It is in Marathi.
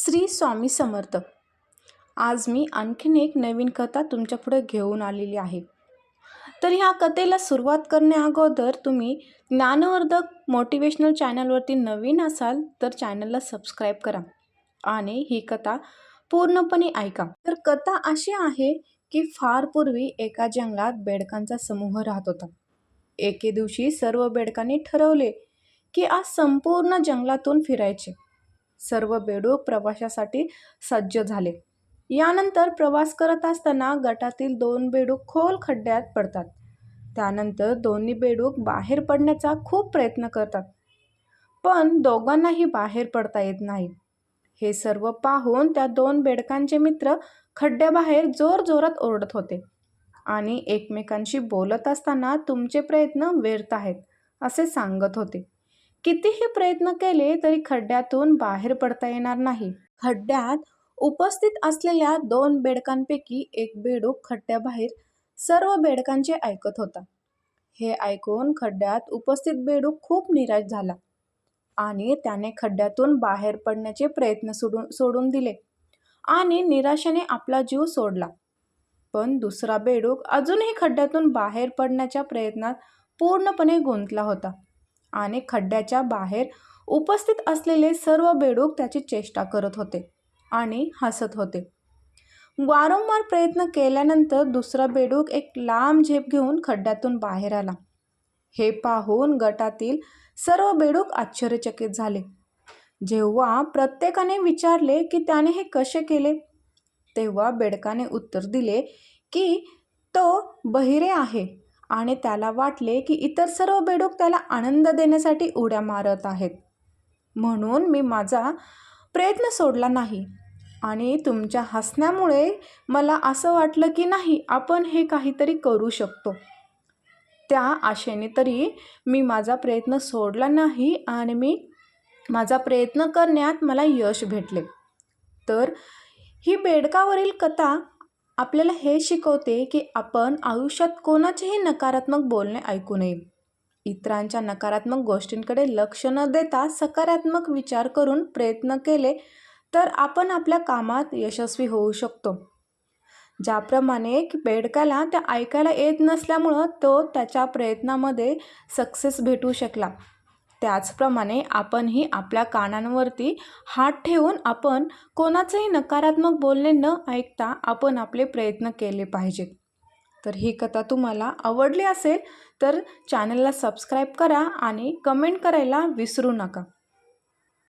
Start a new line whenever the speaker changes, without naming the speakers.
श्री स्वामी समर्थ. आज मी आणखीन एक नवीन कथा तुमच्यापुढे घेऊन आलेली आहे. तर ह्या कथेला सुरुवात करण्याअगोदर तुम्ही ज्ञानवर्धक मोटिवेशनल चॅनलवरती नवीन असाल तर चॅनलला सबस्क्राईब करा आणि ही कथा पूर्णपणे ऐका. तर कथा अशी आहे की फार पूर्वी एका जंगलात बेडकांचा समूह राहत होता. एके दिवशी सर्व बेडकांनी ठरवले की आज संपूर्ण जंगलातून फिरायचे. सर्व बेडूक प्रवाशासाठी सज्ज झाले. यानंतर प्रवास करत असताना गटातील दोन बेडूक खोल खड्ड्यात पडतात. त्यानंतर दोन्ही बेडूक बाहेर पडण्याचा खूप प्रयत्न करतात. पण दोघांनाही बाहेर पडता येत नाही. हे सर्व पाहून त्या दोन बेडकांचे मित्र खड्ड्याबाहेर जोरजोरात ओरडत होते आणि एकमेकांशी बोलत असताना तुमचे प्रयत्न व्यर्थ आहेत असे सांगत होते. कितीही प्रयत्न केले तरी खड्ड्यातून बाहेर पडता येणार नाही. खड्ड्यात उपस्थित असलेल्या दोन बेडकांपैकी एक बेडूक खड्ड्याबाहेर सर्व बेडकांचे ऐकत होता. हे ऐकून खड्ड्यात उपस्थित बेडूक खूप निराश झाला आणि त्याने खड्ड्यातून बाहेर पडण्याचे प्रयत्न सोडून सोडून दिले आणि निराशेने आपला जीव सोडला. पण दुसरा बेडूक अजूनही खड्ड्यातून बाहेर पडण्याच्या प्रयत्नात पूर्णपणे गुंतला होता. आणि खड्ड्याच्या बाहेर उपस्थित असलेले सर्व बेडूक त्याची चेष्टा करत होते आणि हसत होते. वारंवार प्रयत्न केल्यानंतर दुसरा बेडूक एक लांब झेप घेऊन खड्ड्यातून बाहेर आला. हे पाहून गटातील सर्व बेडूक आश्चर्यचकित झाले. जेव्हा प्रत्येकाने विचारले की त्याने हे कसे केले तेव्हा बेडकाने उत्तर दिले की तो बहिरे आहे. आणि त्याला वाटले की इतर सर्व बेडूक त्याला आनंद देण्यासाठी उड्या मारत आहेत. म्हणून मी माझा प्रयत्न सोडला नाही. आणि तुमच्या हसण्यामुळे मला असं वाटलं की नाही आपण हे काहीतरी करू शकतो. त्या आशेने तरी मी माझा प्रयत्न सोडला नाही आणि मी माझा प्रयत्न करण्यात मला यश भेटले. तर ही बेडकावरील कथा आपल्याला हे शिकवते की आपण आयुष्यात कोणाचेही नकारात्मक बोलणे ऐकू नये. इतरांच्या नकारात्मक गोष्टींकडे लक्ष न देता सकारात्मक विचार करून प्रयत्न केले तर आपण आपल्या कामात यशस्वी होऊ शकतो. ज्याप्रमाणे बेडकाला त्या ऐकायला येत नसल्यामुळं तो त्याच्या प्रयत्नामध्ये सक्सेस भेटू शकला. त्याचप्रमाणे आपणही आपल्या कानांवरती हात ठेवून आपण कोणाचंही नकारात्मक बोलणे न ऐकता आपण आपले प्रयत्न केले पाहिजेत तर ही कथा तुम्हाला आवडली असेल तर चॅनलला सबस्क्राईब करा आणि कमेंट करायला विसरू नका.